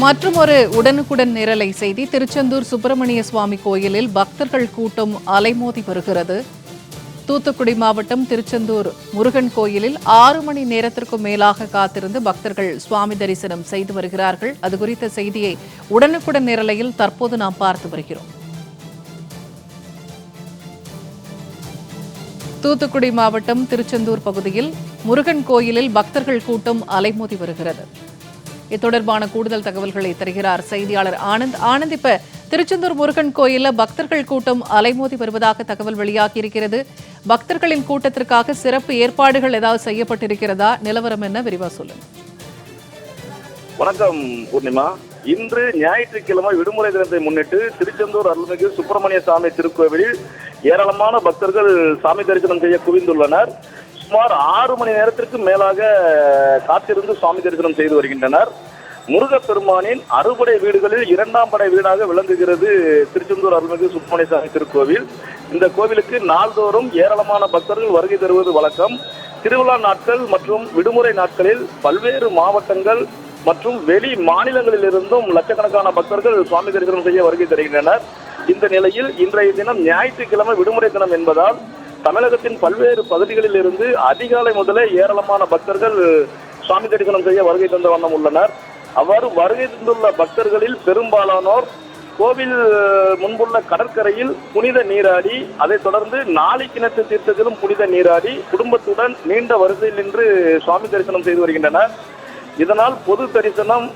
மற்றும் ஒரு உடனுக்குடன் நிரலை செய்தி திருச்செந்தூர் சுப்பிரமணிய சுவாமி கோயிலில் பக்தர்கள் கூட்டம் அலைமோதி வருகிறது. தூத்துக்குடி மாவட்டம் திருச்செந்தூர் முருகன் கோயிலில் ஆறு மணி நேரத்திற்கும் மேலாக காத்திருந்து பக்தர்கள் சுவாமி தரிசனம் செய்து வருகிறார்கள். அது குறித்த செய்தியை உடனுக்குடன் நிரலையில் தற்போது நாம் பார்த்து வருகிறோம். தூத்துக்குடி மாவட்டம் திருச்செந்தூர் பகுதியில் முருகன் கோயிலில் பக்தர்கள் கூட்டம் அலைமோதி வருகிறது. இது தொடர்பான கூடுதல் தகவல்களை தருகிறார் செய்தியாளர் ஆனந்த். ஆனந்த் இப்ப திருச்செந்தூர் முருகன் கோயிலில் பக்தர்கள் கூட்டம் அலைமோதி வருவதாக தகவல் வெளியாகி இருக்கிறது பக்தர்களின் கூட்டத்திற்காக சிறப்பு ஏற்பாடுகள் ஏதாவது செய்யப்பட்டிருக்கிறதா? நிலவரம் என்ன? விரிவா சொல்லுங்க. வணக்கம் பூர்ணிமா. இன்று ஞாயிற்றுக்கிழமை விடுமுறை தினத்தை முன்னிட்டு திருச்செந்தூர் அருள்மிகு சுப்பிரமணிய சாமி திருக்கோவிலில் ஏராளமான பக்தர்கள் சாமி தரிசனம் செய்ய குவிந்துள்ளனர். சுமார் ஆறு மணி நேரத்திற்கு மேலாக காத்திருந்து சுவாமி தரிசனம் செய்து வருகின்றனர். முருகப்பெருமானின் அறுபடை வீடுகளில் இரண்டாம் படை வீடாக விளங்குகிறது திருச்செந்தூர் அருள்மிகு சுப்பிரமணிய சாமி திருக்கோவில். இந்த கோவிலுக்கு நாள்தோறும் ஏராளமான பக்தர்கள் வருகை தருவது வழக்கம். திருவிழா நாட்கள் மற்றும் விடுமுறை நாட்களில் பல்வேறு மாவட்டங்கள் மற்றும் வெளி மாநிலங்களில் இருந்தும் லட்சக்கணக்கான பக்தர்கள் சுவாமி தரிசனம் செய்ய வருகை தருகின்றனர். இந்த நிலையில் இன்றைய தினம் ஞாயிற்றுக்கிழமை விடுமுறை தினம் என்பதால் தமிழகத்தின் பல்வேறு பகுதிகளில் இருந்து அதிகாலை முதலே ஏராளமான பக்தர்கள் சுவாமி தரிசனம் செய்ய வருகை தந்த வண்ணம் உள்ளனர். அவ்வாறு வருகை தந்துள்ள பக்தர்களில் பெரும்பாலானோர் கோவில் முன்புள்ள கடற்கரையில் புனித நீராடி அதைத் தொடர்ந்து நாளை கிணற்று தீர்த்தத்திலும் புனித நீராடி குடும்பத்துடன் நீண்ட வரிசையில் நின்று சுவாமி தரிசனம் செய்து வருகின்றனர். இதனால் பொது தரிசனம்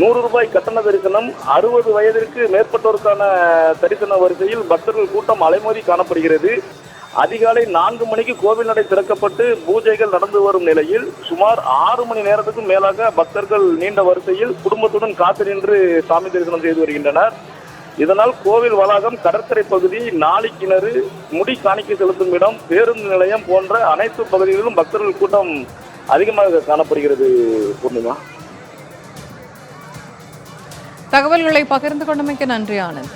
நூறு ரூபாய் கட்டண தரிசனம் அறுபது வயதிற்கு மேற்பட்டோருக்கான தரிசன வரிசையில் பக்தர்கள் கூட்டம் அலைமோதி காணப்படுகிறது. அதிகாலை நான்கு மணிக்கு கோவில் நடை திறக்கப்பட்டு பூஜைகள் நடந்து வரும் நிலையில் சுமார் ஆறு மணி நேரத்துக்கும் மேலாக பக்தர்கள் நீண்ட வரிசையில் குடும்பத்துடன் காத்து நின்று சாமி தரிசனம் செய்து வருகின்றனர். இதனால் கோவில் வளாகம் கடற்கரை பகுதி நாளி கிணறு முடி காணிக்கை செலுத்தும் இடம் பேருந்து நிலையம் போன்ற அனைத்து பகுதிகளிலும் பக்தர்கள் கூட்டம் அதிகமாக காணப்படுகிறது பூர்ணிமா. தகவல்களை பகிர்ந்து கொண்டமைக்கு நன்றி ஆனந்த்.